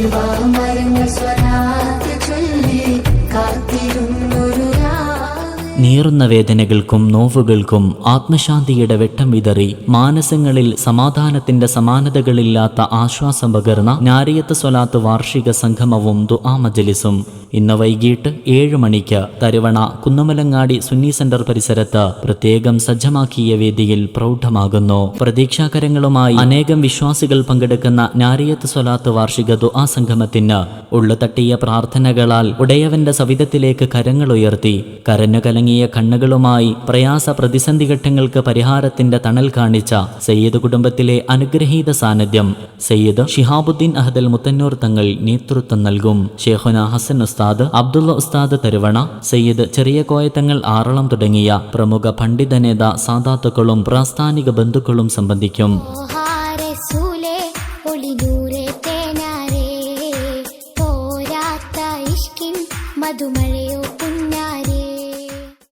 സ്വരാത്ത് ചൊല്ലി നീറുന്ന വേദനകൾക്കും നോവുകൾക്കും ആത്മശാന്തിയുടെ വെട്ടം വിതറി മാനസങ്ങളിൽ സമാധാനത്തിന്റെ സമാനതകളില്ലാത്ത ആശ്വാസം പകർന്ന നാരിയത്ത് സ്വലാത്ത് വാർഷിക സംഗമവും ദുആ മജലിസും. ഇന്ന് വൈകിട്ട് ഏഴ് മണിക്ക് തരുവണ കുന്നമലങ്ങാടി സുന്നി സെന്റർ പരിസരത്ത് പ്രത്യേകം സജ്ജമാക്കിയ വേദിയിൽ പ്രൗഢമാകുന്നു. പ്രതീക്ഷാകരങ്ങളുമായി അനേകം വിശ്വാസികൾ പങ്കെടുക്കുന്ന നാരിയത്ത് സ്വലാത്ത് വാർഷിക ദുആ സംഗമത്തിന് ഉള്ളുതട്ടിയ പ്രാർത്ഥനകളാൽ ഉടയവന്റെ സവിധത്തിലേക്ക് കരങ്ങളുയർത്തി കരഞ്ഞു കലങ്ങിയ കണ്ണുകളുമായി പ്രയാസ പ്രതിസന്ധി ഘട്ടങ്ങൾക്ക് പരിഹാരത്തിന്റെ തണൽ കാണിച്ച സയ്യിദ് കുടുംബത്തിലെ അനുഗ്രഹീത സാന്നിധ്യം സയ്യിദ് ഷിഹാബുദ്ദീൻ അഹദൽ മുത്തന്നൂർ തങ്ങൾ നേതൃത്വം നൽകും. ഷേഖുന ഹസൻ ഉസ്താദ് അബ്ദുള്ള ഉസ്താദ് തരുവണ സയ്യിദ് ചെറിയ കോയത്തങ്ങൾ ആറളം തുടങ്ങിയ പ്രമുഖ പണ്ഡിത നേത സാദാത്തുക്കളും പ്രാസ്ഥാനിക ബന്ധുക്കളും സംബന്ധിക്കും. മധുമഴയോ